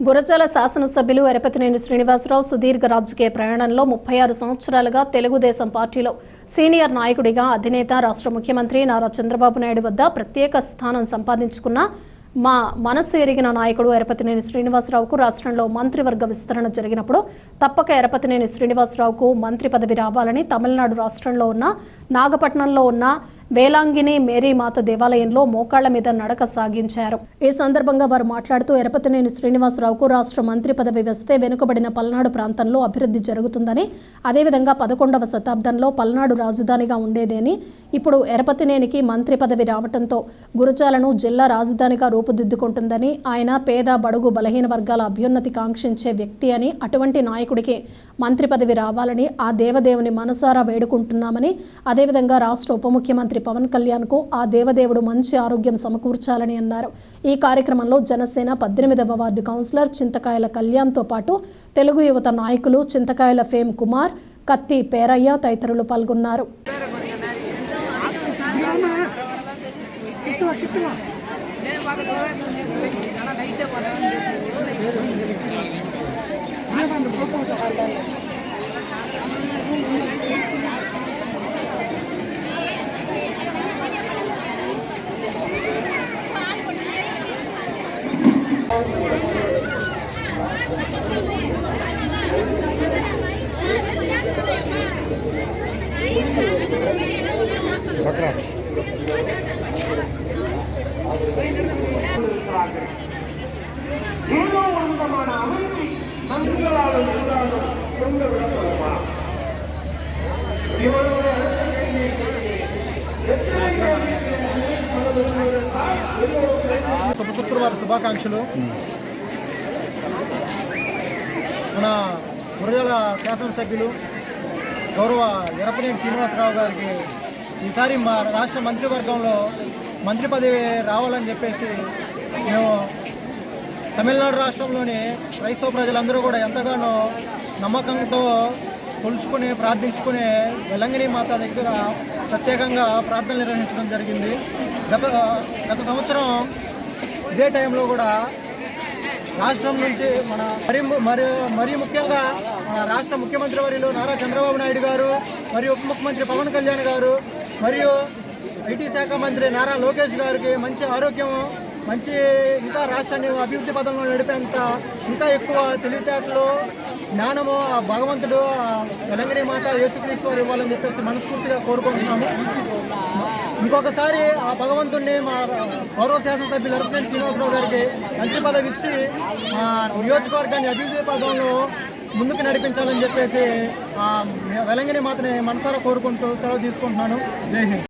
గురజాల శాసనసభ్యులు ఎరపతినేని శ్రీనివాసరావు సుదీర్ఘ రాజకీయ ప్రయాణంలో ముప్పై ఆరు సంవత్సరాలుగా తెలుగుదేశం పార్టీలో సీనియర్ నాయకుడిగా అధినేత రాష్ట్ర ముఖ్యమంత్రి నారా చంద్రబాబు నాయుడు వద్ద ప్రత్యేక స్థానం సంపాదించుకున్న మా మనస్సు ఎరిగిన నాయకుడు ఎరపతినేని శ్రీనివాసరావుకు రాష్ట్రంలో మంత్రివర్గ విస్తరణ జరిగినప్పుడు తప్పక ఎరపతినేని శ్రీనివాసరావుకు మంత్రి పదవి రావాలని తమిళనాడు రాష్ట్రంలో ఉన్న నాగపట్నంలో ఉన్న వేలాంగిని మేరీమాత దేవాలయంలో మోకాళ్ళ మీద నడక సాగించారు. ఈ సందర్భంగా వారు మాట్లాడుతూ ఎరపతినేని శ్రీనివాసరావుకు రాష్ట్ర మంత్రి పదవి వస్తే వెనుకబడిన పల్నాడు ప్రాంతంలో అభివృద్ధి జరుగుతుందని అదేవిధంగా పదకొండవ శతాబ్దంలో పల్నాడు రాజధానిగా ఉండేదని ఇప్పుడు ఎరపతినేనికి మంత్రి పదవి రావడంతో గురజాలను జిల్లా రాజధానిగా రూపుదిద్దుకుంటుందని ఆయన పేద బడుగు బలహీన వర్గాల అభ్యున్నతి కాంక్షించే వ్యక్తి అని అటువంటి నాయకుడికి మంత్రి పదవి రావాలని ఆ దేవదేవుని మనసారా వేడుకుంటున్నామని అదేవిధంగా రాష్ట్ర ఉప ముఖ్యమంత్రి పవన్ కళ్యాణ్కు ఆ దేవదేవుడు మంచి ఆరోగ్యం సమకూర్చాలని అన్నారు. ఈ కార్యక్రమంలో జనసేన పద్దెనిమిదవ వార్డు కౌన్సిలర్ చింతకాయల కళ్యాణ్తో పాటు తెలుగు యువత నాయకులు చింతకాయల ఫేమ్ కుమార్ కత్తి పేరయ్య తదితరులు పాల్గొన్నారు. ஏதோ ஒரு அமைதி நண்பர்களாக இருந்தாலும் சொல்ல விட சொல்லலாம் இவர்கள் శుభ వారి శుభాకాంక్షలు. మన గురజాల శాసనసభ్యులు గౌరవ ఎరపనేని శ్రీనివాసరావు గారికి ఈసారి మా రాష్ట్ర మంత్రివర్గంలో మంత్రి పదవి రావాలని చెప్పేసి మేము తమిళనాడు రాష్ట్రంలోని క్రైస్తవ ప్రజలందరూ కూడా ఎంతగానో నమ్మకంతో కొలుచుకుని ప్రార్థించుకుని వెలంగిని మాత దగ్గర ప్రత్యేకంగా ప్రార్థనలు నిర్వహించడం జరిగింది. గత గత సంవత్సరం ఇదే టైంలో కూడా రాష్ట్రం నుంచి మన మరి మరి మరీ ముఖ్యంగా మన రాష్ట్ర ముఖ్యమంత్రి వర్యులు నారా చంద్రబాబు నాయుడు గారు మరియు ఉప ముఖ్యమంత్రి పవన్ కళ్యాణ్ గారు మరియు ఐటీ శాఖ మంత్రి నారా లోకేష్ గారికి మంచి ఆరోగ్యం మంచి ఇంకా రాష్ట్రాన్ని అభివృద్ధి పథంలో నడిపేంత ఇంకా ఎక్కువ తెలివితేటలు జ్ఞానము ఆ భగవంతుడు ఆ మాత యేసుక్రీస్తు వారు ఇవ్వాలని చెప్పేసి మనస్ఫూర్తిగా కోరుకుంటున్నాము. ఇంకొకసారి ఆ భగవంతుడిని మా గౌరవ శాసనసభ్యులు ఎరపనేని శ్రీనివాసరావు గారికి మంత్రి పదవి ఇచ్చి మా నియోజకవర్గాన్ని అభివృద్ధి పదంలో ముందుకు నడిపించాలని చెప్పేసి ఆ వెలంగిని మాతని మనసారా కోరుకుంటూ సెలవు తీసుకుంటున్నాను. జై హింద్.